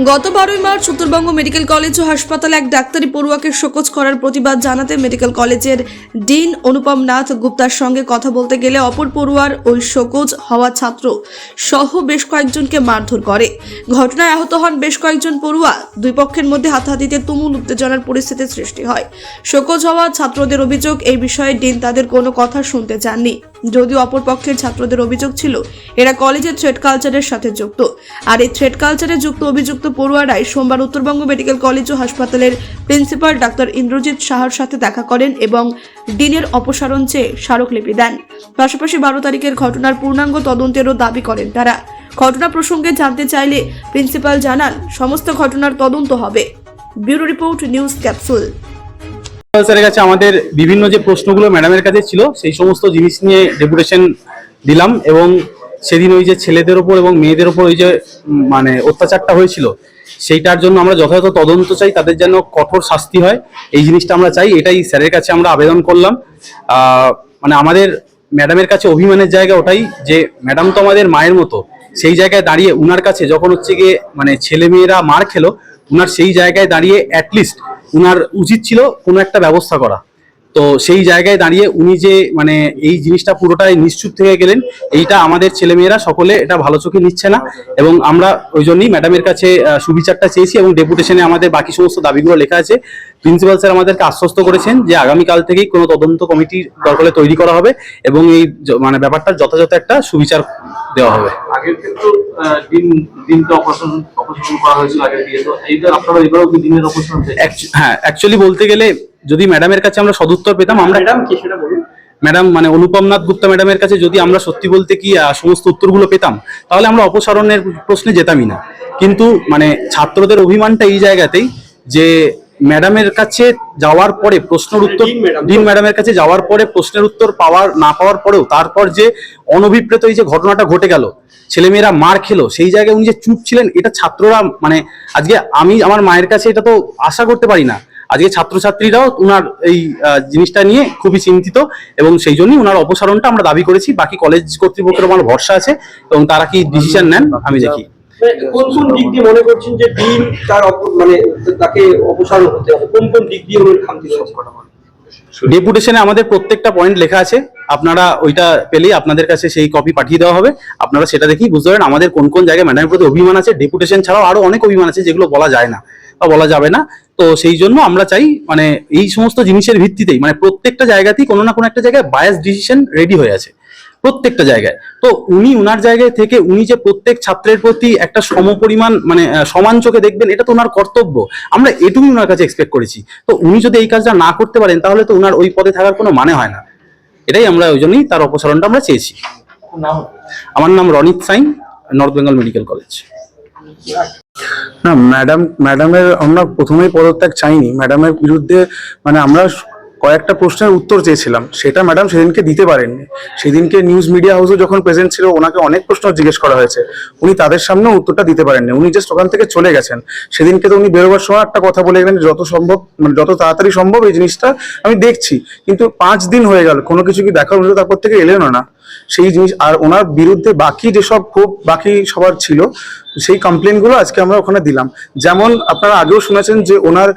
গত বারোই March Uttarbanga medical college ও হাসপাতালে এক ডাক্তারি পড়ুয়াকে শোকজ করার প্রতিবাদ জানাতে মেডিকেল কলেজের ডিন অনুপম নাথ গুপ্তার সঙ্গে কথা বলতে গেলে অপর পড়ুয়ার ওই শোকজ হওয়া ছাত্র সহ বেশ কয়েকজনকে মারধর করে। ঘটনায় আহত হন বেশ কয়েকজন পড়ুয়া। দুই পক্ষের মধ্যে হাতাহাতিতে তুমুল উত্তেজনার পরিস্থিতির সৃষ্টি হয়। শোকজ হওয়া ছাত্রদের অভিযোগ, এই বিষয়ে ডিন তাদের কোনো কথা শুনতে চাননি। যদিও অপর পক্ষের ছাত্রদের অভিযোগ ছিল, এরা কলেজের থ্রেড কালচারের সাথে যুক্ত। আর এই থ্রেড কালচারে যুক্ত অভিযুক্ত পড়ুয়ারাই সোমবার উত্তরবঙ্গ মেডিকেল কলেজ ও হাসপাতালের প্রিন্সিপাল ডাক্তার ইন্দ্রজিৎ সাহার সাথে দেখা করেন এবং ডিনের অপসারণ চেয়ে স্মারকলিপি দেন। পাশাপাশি বারো তারিখের ঘটনার পূর্ণাঙ্গ তদন্তেরও দাবি করেন তারা। ঘটনা প্রসঙ্গে জানতে চাইলে প্রিন্সিপাল জানান, সমস্ত ঘটনার তদন্ত হবে। Bureau report, news capsule. স্যারের কাছে আমাদের বিভিন্ন যে প্রশ্নগুলো ম্যাডামের কাছে ছিল, সেই সমস্ত জিনিস নিয়ে ডেপুটেশন দিলাম এবং সেদিন ওই যে ছেলেদের ওপর এবং মেয়েদের ওপর ওই যে মানে অত্যাচারটা হয়েছিল, সেইটার জন্য আমরা যথাযথ তদন্ত চাই, তাদের যেন কঠোর শাস্তি হয়, এই জিনিসটা আমরা চাই, এটাই স্যারের কাছে আমরা আবেদন করলাম। মানে আমাদের ম্যাডামের কাছে অভিমানের জায়গা ওটাই যে ম্যাডাম তো আমাদের মায়ের মতো, সেই জায়গায় দাঁড়িয়ে উনার কাছে যখন হচ্ছে গিয়ে মানে ছেলে মেয়েরা মার খেলো উনার সেই জায়গায় দাঁড়িয়ে অ্যাটলিস্ট ওনার উচিত ছিল কোনো একটা ব্যবস্থা করা। তো সেই জায়গায় দাঁড়িয়ে উনি যে মানে এই জিনিসটা পুরোটাই নিশ্চুপ থেকে গেলেন এইটা আমাদের ছেলেমেয়েরা সকলে এটা ভালো চোখে নিচ্ছে না। এবং আমরা ওই জন্যই ম্যাডামের কাছে সুবিচারটা চেয়েছি এবং ডেপুটেশনে আমাদের বাকি সমস্ত দাবিগুলো লেখা আছে। প্রিন্সিপাল স্যার আমাদেরকে আশ্বস্ত করেছেন যে আগামীকাল থেকেই কোনো তদন্ত কমিটি দরকারে তৈরি করা হবে এবং এই মানে ব্যাপারটা যথাযথ একটা সুবিচার দেওয়া হবে। আগের দিন দিনটা অপারেশন অপারেশন করা হয়েছিল আগের দিয়ে তো এইটা আপনারা এবারেও কি দিনের অপারেশন হ্যাঁ অ্যাকচুয়ালি বলতে গেলে যদি ম্যাডামের কাছে আমরা সদুত্তর পেতাম আমরা ম্যাডাম কি সেটা বলুন। ম্যাডাম মানে অনুপম নাথ গুপ্তা ম্যাডামের কাছে যদি আমরা সত্যি বলতে কি সমস্ত উত্তরগুলো পেতাম তাহলে আমরা অপসারণের প্রশ্নে যেতামই না। কিন্তু মানে ছাত্রদের অভিমানটা এই জায়গাতেই যে ম্যাডামের কাছে যাওয়ার পরে প্রশ্নের উত্তর ডিন ডিন ম্যাডামের কাছে যাওয়ার পরে প্রশ্নের উত্তর পাওয়ার না পাওয়ার পরেও তারপর যে অনভিপ্রেত এই যে ঘটনাটা ঘটে গেল ছেলেমেয়েরা মার খেলো সেই জায়গায় উনি যে চুপ ছিলেন এটা ছাত্ররা মানে আজকে আমি আমার মায়ের কাছে এটা তো আশা করতে পারি না। আজকে ছাত্রছাত্রীরাও উনার এই জিনিসটা নিয়ে খুবই চিন্তিত এবং সেই জন্যই উনার অপসারণটা আমরা দাবি করেছি। বাকি কলেজ কর্তৃপক্ষের আমার ভরসা আছে এবং তারা কি ডিসিশন নেন আমি দেখি। কোন কোন দিক দিয়ে মনে করছেন যে ডিন তার মানে তাকে অপসারণ হতে হবে? কোন কোন দিক দিয়ে উনি খামতি ডেপুটেশনে আমাদের প্রত্যেকটা পয়েন্ট লেখা আছে। আপনারা ওইটা পেলেই আপনাদের কাছে সেই কপি পাঠিয়ে দেওয়া হবে। আপনারা সেটা দেখেই বুঝতে পারেন আমাদের কোন কোন জায়গায় ম্যাডামের প্রতি অভিমান আছে। ডেপুটেশন ছাড়াও আরও অনেক অভিমান আছে যেগুলো বলা যায় না বা বলা যাবে না। তো সেই জন্য আমরা চাই মানে এই সমস্ত জিনিসের ভিত্তিতেই মানে প্রত্যেকটা জায়গাতেই কোনো না কোনো একটা জায়গায় বায়াস ডিসিশন রেডি হয়ে আছে প্রত্যেকটা জায়গায়। তো উনি উনার জায়গায় থেকে উনি যে প্রত্যেক ছাত্রের প্রতি একটা সমপরিমাণ মানে সমান চোখে দেখবেন এটা তো ওনার কর্তব্য। আমরা এটুকুই ওনার কাছে এক্সপেক্ট করেছি। তো উনি যদি এই কাজটা না করতে পারেন তাহলে তো ওনার ওই পদে থাকার কোনো মানে হয় না। এটাই আমরা ওই জন্যই তার অপসারণটা আমরা চেয়েছি। আমার নাম Ronit Sain north Bengal medical college. না ম্যাডাম ম্যাডামের আমরা প্রথমেই পদত্যাগ চাইনি। ম্যাডামের বিরুদ্ধে মানে আমরা কয়েকটা প্রশ্নের উত্তর চেয়েছিলাম। সেটা ম্যাডাম সেদিনকে দিতে পারেননি। সেদিনকে নিউজ মিডিয়া হাউসে যখন প্রেজেন্ট ছিল, ওনাকে অনেক প্রশ্ন জিজ্ঞেস করা হয়েছে। উনি তাদের সামনে উত্তরটা দিতে পারেননি। উনি জাস্ট ওখান থেকে চলে গেছেন। সেদিনকে তো উনি বেরোবার সময় একটা কথা বলে গেলেন যত সম্ভব মানে যত তাড়াতাড়ি সম্ভব এই জিনিসটা আমি দেখছি। কিন্তু পাঁচ দিন হয়ে গেল, কোনো কিছু কি দেখার তো তারপর থেকে এলেনও না। সেই জিনিস, আর ওনার বিরুদ্ধে বাকি যেসব খুব বাকি সবার ছিল সেই কমপ্লেনগুলো আজকে আমরা ওখানে দিলাম। যেমন আপনারা আগেও শুনেছেন যে ওনার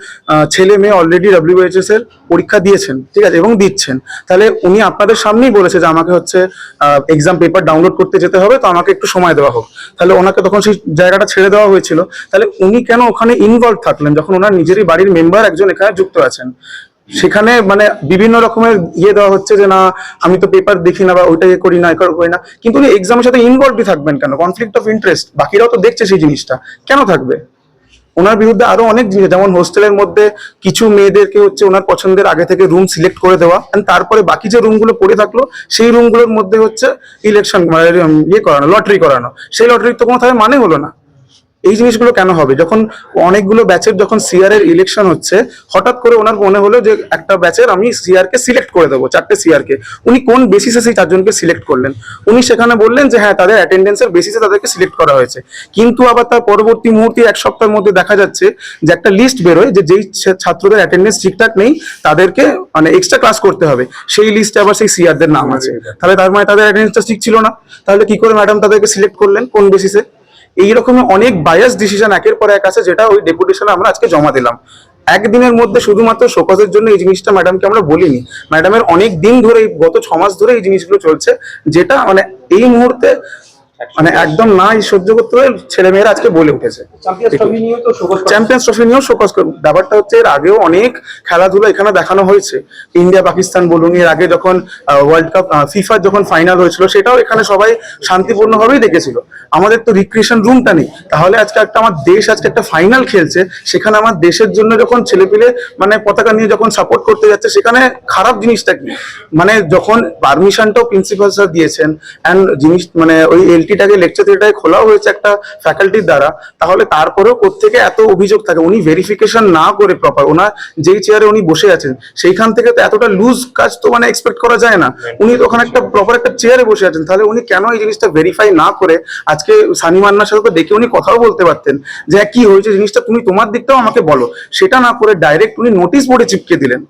ছেলে মেয়ে অলরেডি ডাব্লিউএইচএস এর পরীক্ষা দিয়েছেন, ঠিক আছে, এবং দিচ্ছেন। তাহলে উনি আপনাদের সামনেই বলেছে যে আমাকে হচ্ছে এক্সাম পেপার ডাউনলোড করতে যেতে হবে, তো আমাকে একটু সময় দেওয়া হোক। তাহলে ওনাকে তখন সেই জায়গাটা ছেড়ে দেওয়া হয়েছিল। তাহলে উনি কেন ওখানে ইনভলভ থাকলেন, যখন ওনার নিজেরই বাড়ির মেম্বার একজন এখানে যুক্ত আছেন? সেখানে মানে বিভিন্ন রকমের ইয়ে দেওয়া হচ্ছে যে না, আমি তো পেপার দেখি না বা ওইটা ইয়ে করি না, এ করি না। কিন্তু উনি এক্সামের সাথে ইনভলভই থাকবেন কেন? কনফ্লিক্ট অফ ইন্টারেস্ট বাকিরাও তো দেখছে সেই জিনিসটা। কেন থাকবে? ওনার বিরুদ্ধে আরও অনেক জিনিস যেমন হোস্টেলের মধ্যে কিছু মেয়েদেরকে হচ্ছে ওনার পছন্দের আগে থেকে রুম সিলেক্ট করে দেওয়া তারপরে বাকি যে রুমগুলো পড়ে থাকল, সেই রুমগুলোর মধ্যে হচ্ছে ইলেকশন ইয়ে করানো লটারি করানো। সেই লটারির তো কোনো মানে হলো না। এই জিনিসগুলো কেন হবে? যখন অনেকগুলো ব্যাচের যখন সিআর এর ইলেকশন হচ্ছে হঠাৎ করে ওনার মনে হলো যে একটা ব্যাচের আমি সিআর কে সিলেক্ট করে দেবো চারটে সিআর কে। উনি কোন বেসিসে সেই চারজনকে সিলেক্ট করলেন? উনি সেখানে বললেন যে হ্যাঁ তাদের অ্যাটেন্ডেন্সের বেসিসে তাদেরকে সিলেক্ট করা হয়েছে। কিন্তু আবার তার পরবর্তী মুহূর্তে এক সপ্তাহের মধ্যে দেখা যাচ্ছে যে একটা লিস্ট বেরোয় যে যেই ছাত্রদের অ্যাটেন্ডেন্স ঠিকঠাক নেই তাদেরকে মানে এক্সট্রা ক্লাস করতে হবে। সেই লিস্টে আবার সেই সিআরদের নাম আছে। তাহলে তার মানে তাদের অ্যাটেন্ডেন্সটা ঠিক ছিল না। তাহলে কি করে ম্যাডাম তাদেরকে সিলেক্ট করলেন? কোন বেসিসে এই রকমের অনেক বায়াস ডিসিশন একের পর এক আছে, যেটা ওই ডেপুটেশনে আমরা আজকে জমা দিলাম। একদিনের মধ্যে শুধুমাত্র শোকজের জন্য এই জিনিসটা ম্যাডামকে আমরা বলিনি। ম্যাডামের অনেক দিন ধরে গত ছ মাস ধরে এই জিনিসগুলো চলছে, যেটা মানে এই মুহূর্তে মানে একদম না এই সহ্য করতে হয়ে ছেলেমেয়েরা আজকে বলে উঠেছে। চ্যাম্পিয়ন্স ট্রফি নিয়েও তো শোকজ ব্যাপারটা হচ্ছে এর আগেও অনেক খেলাধুলা এখানে দেখানো হয়েছে। ইন্ডিয়া পাকিস্তান বলুন এর আগে যখন ওয়ার্ল্ড কাপ ফিফার যখন ফাইনাল হয়েছিল সেটাও এখানে সবাই শান্তিপূর্ণভাবেই দেখেছিল। আমাদের তো রিক্রিয়েশন রুমটা নেই। তাহলে আজকে একটা আমার দেশ আজকে একটা ফাইনাল খেলছে সেখানে আমার দেশের জন্য যখন ছেলেপিলে মানে পতাকা নিয়ে যখন সাপোর্ট করতে যাচ্ছে সেখানে খারাপ জিনিসটা কি? মানে যখন পারমিশনটাও প্রিন্সিপাল স্যার দিয়েছেন অ্যান্ড জিনিস মানে ওই এলটিটাকে লেকচার থিয়েটারে খোলাও হয়েছে একটা ফ্যাকাল্টির দ্বারা তাহলে তারপরেও কোত্থেকে এত অভিযোগ থাকে? উনি ভেরিফিকেশন না করে প্রপার ওনার যেই চেয়ারে উনি বসে আছেন সেইখান থেকে তো এতটা লুজ কাজ তো মানে এক্সপেক্ট করা যায় না। উনি তো ওখানে একটা প্রপার একটা চেয়ারে বসে আছেন তাহলে উনি কেন এই জিনিসটা ভেরিফাই না করে? আজকে সানি মান্নার সাথে তো ডেকে উনি কথাও বলতে পারতেন যে হ্যাঁ, কি হয়েছে? জিনিসটা তুমি তোমার দিকটাও আমাকে বলো। সেটা না করে ডাইরেক্ট উনি নোটিশ বোর্ডে চিপকে দিলেন।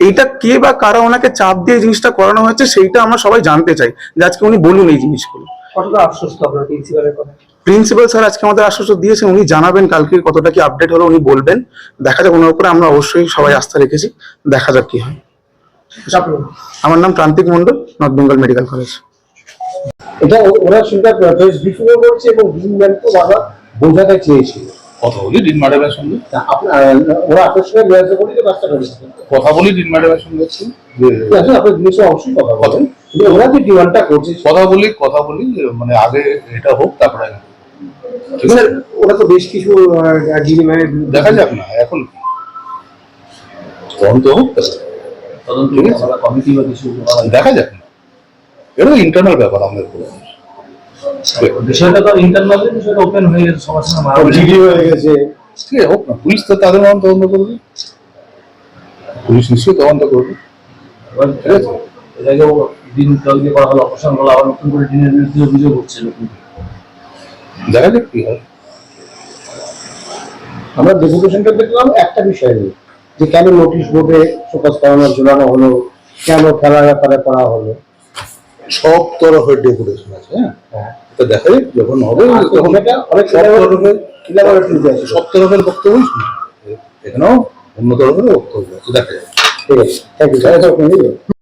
এইটা কে বা কারা ওনাকে চাপ দিয়ে জিনিসটা করানো হয়েছে সেইটা আমরা সবাই জানতে চাই যে আজকে উনি বলুন এই জিনিসগুলো। কতটা আশ্বস্ত আপনার প্রিন্সিপালের কথা? প্রিন্সিপাল স্যার আজকে আমাদের আশ্বস্ত দিয়েছেন উনি জানাবেন কালকে কতটা কি আপডেট হলো উনি বলবেন। দেখা যাক ওনার উপরে আমরা অবশ্যই সবাই আস্থা রেখেছি। দেখা যাক কি হয়। আমার নাম Prantik Mondal north Bengal medical college. এটা ওরা সেটা প্রেস ব্রিফিংও করছে এবং ডিন ম্যামকেও বাবা বোঝাতে চেয়েছিল। কথা বলি ডিন ম্যাডামের সঙ্গে। ওরা আপনার সঙ্গে কাজটা কথা বলি ডিন ম্যাডামের সঙ্গে। যে আপনার অবশ্যই কথা বলেন ওরা যে ডিমান্ডটা করছে কথা বলি কথা বলি মানে আগে এটা হোক তারপরে ঠিক আছে? ওরা তো বেশ কিছু ম্যামের দেখা যাক না এখন? তদন্ত হোক তদন্ত দেখা যাক না। এটা ইন্টারনাল ব্যাপার আমাদের বিষয়টা তো ইন্টারনাল বিষয়টা ওপেন হয়ে গেছে সবার সঙ্গে জিডি হয়ে গেছে। ঠিক আছে হোক না পুলিশ তো তাদের তদন্ত করবে। পুলিশ নিশ্চয়ই তদন্ত করবে। এবার ঠিক আছে? এর আগেও দিন তৈরি করা হলো অপসারণ হলো আবার নতুন করে দিনের বিরুদ্ধে অভিযোগ হচ্ছে দেখা যাক কি হয়। আমরা ডেপুটেশনটা দেখলাম একটা বিষয় নেই যে কেন নোটিশ বোর্ডে ফোকাস করানো ঝোলানো হলো কেন খেলার ব্যাপারে করা হলো। সব তরফের ডেপুটেশন আছে হ্যাঁ। এটা দেখা যাক যখন হবে তখন অনেক সব তরফের সব তরফের বক্তব্যই এখানেও অন্য তরফের বক্তব্য আছে। দেখা যাক। ঠিক আছে। Thank you